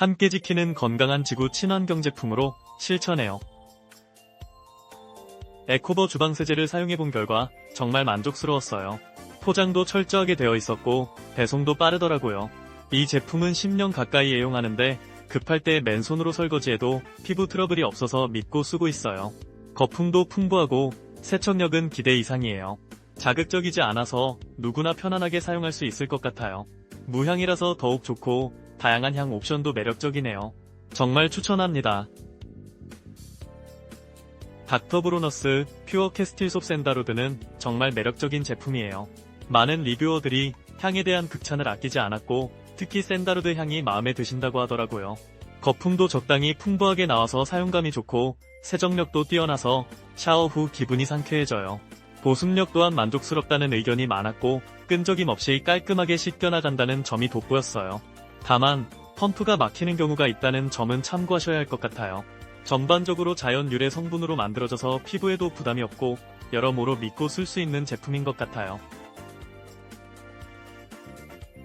함께 지키는 건강한 지구 친환경 제품으로 실천해요. 에코버 주방 세제를 사용해본 결과 정말 만족스러웠어요. 포장도 철저하게 되어 있었고 배송도 빠르더라고요. 이 제품은 10년 가까이 애용하는데 급할 때 맨손으로 설거지해도 피부 트러블이 없어서 믿고 쓰고 있어요. 거품도 풍부하고 세척력은 기대 이상이에요. 자극적이지 않아서 누구나 편안하게 사용할 수 있을 것 같아요. 무향이라서 더욱 좋고 다양한 향 옵션도 매력적이네요. 정말 추천합니다. 닥터브로너스 퓨어 캐스틸 속 샌다로드는 정말 매력적인 제품이에요. 많은 리뷰어들이 향에 대한 극찬을 아끼지 않았고 특히 샌다로드 향이 마음에 드신다고 하더라고요. 거품도 적당히 풍부하게 나와서 사용감이 좋고 세정력도 뛰어나서 샤워 후 기분이 상쾌해져요. 보습력 또한 만족스럽다는 의견이 많았고 끈적임 없이 깔끔하게 씻겨나간다는 점이 돋보였어요. 다만 펌프가 막히는 경우가 있다는 점은 참고하셔야 할 것 같아요. 전반적으로 자연 유래 성분으로 만들어져서 피부에도 부담이 없고 여러모로 믿고 쓸 수 있는 제품인 것 같아요.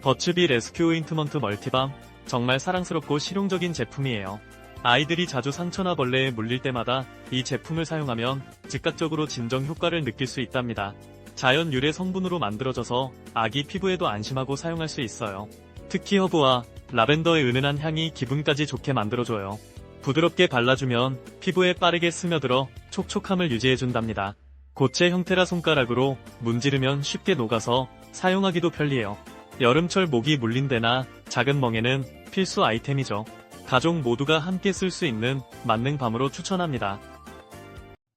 버츠비 레스큐 인트먼트 멀티밤 정말 사랑스럽고 실용적인 제품이에요. 아이들이 자주 상처나 벌레에 물릴 때마다 이 제품을 사용하면 즉각적으로 진정 효과를 느낄 수 있답니다. 자연 유래 성분으로 만들어져서 아기 피부에도 안심하고 사용할 수 있어요. 특히 허브와 라벤더의 은은한 향이 기분까지 좋게 만들어줘요. 부드럽게 발라주면 피부에 빠르게 스며들어 촉촉함을 유지해준답니다. 고체 형태라 손가락으로 문지르면 쉽게 녹아서 사용하기도 편리해요. 여름철 모기 물린 데나 작은 멍에는 필수 아이템이죠. 가족 모두가 함께 쓸 수 있는 만능 밤으로 추천합니다.